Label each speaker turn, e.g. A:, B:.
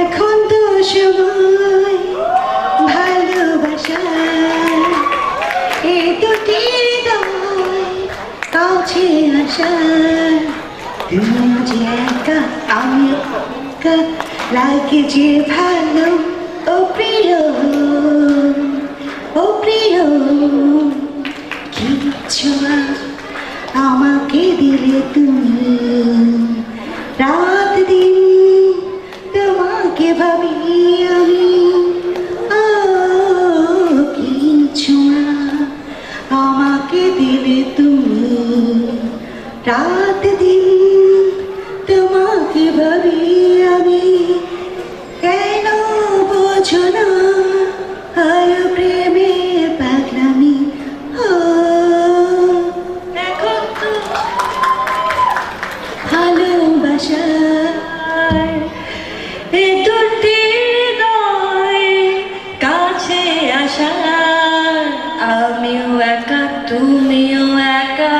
A: এখন তো সময় ভালোবাসা এ দুটি কাছে আসা তুমি যে একা আমি একা লাগে যে ভালো ও প্রিয়। ও প্রিয়, কিচ্ছু আমাকে দিলে তুমি ভাবি আমি। না। আমাকে দিলে তুমি। রাত দিন আমিও একা তুমিও একা।